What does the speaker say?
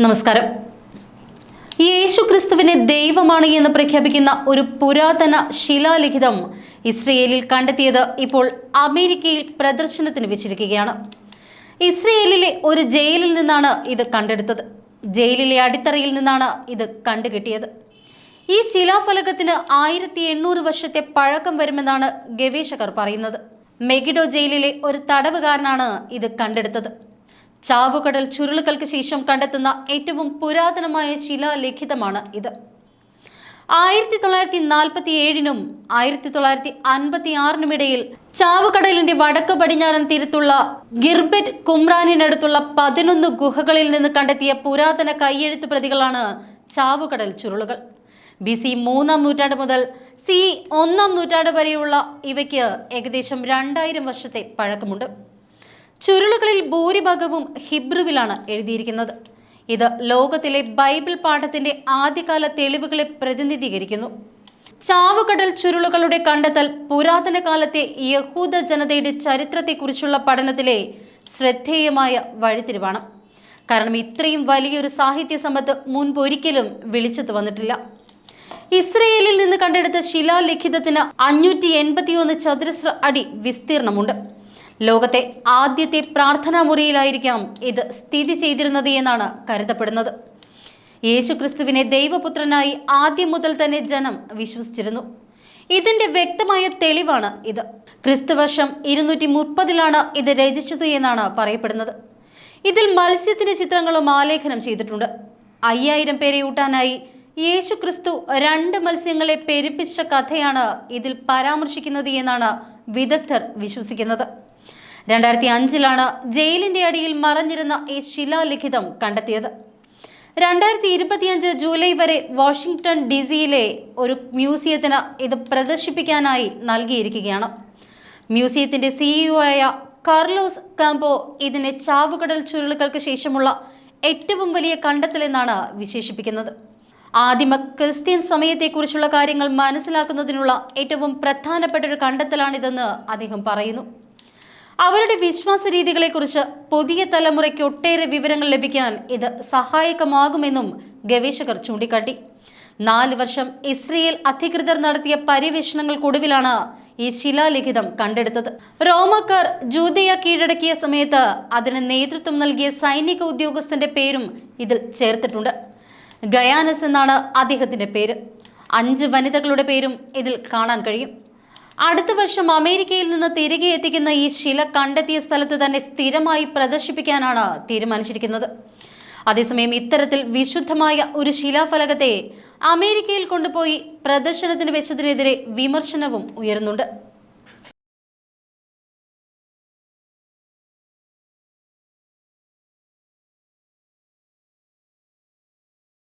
നമസ്കാരം. യേശു ക്രിസ്തുവിനെ ദൈവമാണ് എന്ന് പ്രഖ്യാപിക്കുന്ന ഒരു പുരാതന ശിലാലിഖിതം ഇസ്രയേലിൽ കണ്ടെത്തിയത് ഇപ്പോൾ അമേരിക്കയിൽ പ്രദർശനത്തിന് വെച്ചിരിക്കുകയാണ്. ഇസ്രയേലിലെ ഒരു ജയിലിൽ നിന്നാണ് ഇത് കണ്ടെടുത്തത്. ജയിലിലെ അടിത്തറയിൽ നിന്നാണ് ഇത് കണ്ടുകിട്ടിയത്. ഈ ശിലാഫലകത്തിന് ആയിരത്തി എണ്ണൂറ് വർഷത്തെ പഴക്കം വരുമെന്നാണ് ഗവേഷകർ പറയുന്നത്. മെഗിഡോ ജയിലിലെ ഒരു തടവുകാരനാണ് ഇത് കണ്ടെടുത്തത്. ചാവുകടൽ ചുരുളുകൾക്ക് ശേഷം കണ്ടെത്തുന്ന ഏറ്റവും പുരാതനമായ ശിലാലിഖിതമാണ് ഇത്. ആയിരത്തി തൊള്ളായിരത്തി നാൽപ്പത്തി ഏഴിനും ആയിരത്തി തൊള്ളായിരത്തി അൻപത്തി ആറിനും ഇടയിൽ ചാവുകടലിന്റെ വടക്ക് പടിഞ്ഞാറൻ തീരത്തുള്ള ഗിർബെറ്റ് കുമ്രാനിനടുത്തുള്ള പതിനൊന്ന് ഗുഹകളിൽ നിന്ന് കണ്ടെത്തിയ പുരാതന കൈയെഴുത്ത് പ്രതികളാണ് ചാവുകടൽ ചുരുളുകൾ. ബി സി മൂന്നാം നൂറ്റാണ്ട് മുതൽ സി ഒന്നാം നൂറ്റാണ്ട് വരെയുള്ള ഇവയ്ക്ക് ഏകദേശം രണ്ടായിരം വർഷത്തെ പഴക്കമുണ്ട്. ചുരുളുകളിൽ ഭൂരിഭാഗവും ഹിബ്രുവിലാണ് എഴുതിയിരിക്കുന്നത്. ഇത് ലോകത്തിലെ ബൈബിൾ പാഠത്തിന്റെ ആദ്യകാല തെളിവുകളെ പ്രതിനിധീകരിക്കുന്നു. ചാവുകടൽ ചുരുളുകളുടെ കണ്ടെത്തൽ പുരാതന കാലത്തെ യഹൂദ ജനതയുടെ ചരിത്രത്തെക്കുറിച്ചുള്ള പഠനത്തിലെ ശ്രദ്ധേയമായ വഴിത്തിരിവാണ്. കാരണം ഇത്രയും വലിയൊരു സാഹിത്യ സമ്പത്ത് മുൻപൊരിക്കലും വിളിച്ചെത്തു വന്നിട്ടില്ല. ഇസ്രയേലിൽ നിന്ന് കണ്ടെടുത്ത ശിലാലിഖിതത്തിന് അഞ്ഞൂറ്റി എൺപത്തിയൊന്ന് ചതുരശ്ര അടി വിസ്തീർണമുണ്ട്. ലോകത്തെ ആദ്യത്തെ പ്രാർത്ഥനാ മുറിയിലായിരിക്കാം ഇത് സ്ഥിതി ചെയ്തിരുന്നത് എന്നാണ് കരുതപ്പെടുന്നത്. യേശുക്രിസ്തുവിനെ ദൈവപുത്രനായി ആദ്യം മുതൽ തന്നെ ജനം വിശ്വസിച്ചിരുന്നു. ഇതിന്റെ വ്യക്തമായ തെളിവാണ് ഇത്. ക്രിസ്തുവർഷം ഇരുന്നൂറ്റി മുപ്പതിലാണ് ഇത് രചിച്ചത് എന്നാണ് പറയപ്പെടുന്നത്. ഇതിൽ മത്സ്യത്തിന്റെ ചിത്രങ്ങളും ആലേഖനം ചെയ്തിട്ടുണ്ട്. അയ്യായിരം പേരെ ഊട്ടാനായി യേശു ക്രിസ്തു രണ്ട് മത്സ്യങ്ങളെ പെരുപ്പിച്ച കഥയാണ് ഇതിൽ പരാമർശിക്കുന്നത് എന്നാണ് വിദഗ്ധർ വിശ്വസിക്കുന്നത്. രണ്ടായിരത്തി അഞ്ചിലാണ് ജയിലിന്റെ അടിയിൽ മറഞ്ഞിരുന്ന ഈ ശിലാലിഖിതം കണ്ടെത്തിയത്. രണ്ടായിരത്തി ഇരുപത്തിയഞ്ച് ജൂലൈ വരെ വാഷിംഗ്ടൺ ഡി സിയിലെ ഒരു മ്യൂസിയത്തിന് ഇത് പ്രദർശിപ്പിക്കാനായി നൽകിയിരിക്കുകയാണ്. മ്യൂസിയത്തിന്റെ സിഇഒ ആയ കാർലോസ് കാമ്പോ ഇതിനെ ചാവുകടൽ ചുരുളുകൾക്ക് ശേഷമുള്ള ഏറ്റവും വലിയ കണ്ടെത്തലെന്നാണ് വിശേഷിപ്പിക്കുന്നത്. ആദിമ ക്രിസ്ത്യൻ സമയത്തെക്കുറിച്ചുള്ള കാര്യങ്ങൾ മനസ്സിലാക്കുന്നതിനുള്ള ഏറ്റവും പ്രധാനപ്പെട്ട ഒരു കണ്ടെത്തലാണിതെന്ന് അദ്ദേഹം പറയുന്നു. അവരുടെ വിശ്വാസ രീതികളെക്കുറിച്ച് പുതിയ തലമുറയ്ക്ക് ഒട്ടേറെ വിവരങ്ങൾ ലഭിക്കാൻ ഇത് സഹായകമാകുമെന്നും ഗവേഷകർ ചൂണ്ടിക്കാട്ടി. നാല് വർഷം ഇസ്രയേൽ അധികൃതർ നടത്തിയ പര്യവേഷണങ്ങൾക്കൊടുവിലാണ് ഈ ശിലാലിഖിതം കണ്ടെടുത്തത്. റോമക്കാർ ജൂതയ കീഴടക്കിയ സമയത്ത് അതിന് നേതൃത്വം നൽകിയ സൈനിക ഉദ്യോഗസ്ഥന്റെ പേരും ഇതിൽ ചേർത്തിട്ടുണ്ട്. ഗയാനസ് എന്നാണ് അദ്ദേഹത്തിന്റെ പേര്. അഞ്ച് വനിതകളുടെ പേരും ഇതിൽ കാണാൻ കഴിയും. അടുത്ത വർഷം അമേരിക്കയിൽ നിന്ന് തിരികെ എത്തിക്കുന്ന ഈ ശില കണ്ടെത്തിയ സ്ഥലത്ത് തന്നെ സ്ഥിരമായി പ്രദർശിപ്പിക്കാനാണ് തീരുമാനിച്ചിരിക്കുന്നത്. അതേസമയം ഇത്തരത്തിൽ വിശുദ്ധമായ ഒരു ശിലാഫലകത്തെ അമേരിക്കയിൽ കൊണ്ടുപോയി പ്രദർശനത്തിന് വെച്ചതിനെതിരെ വിമർശനവും ഉയരുന്നുണ്ട്.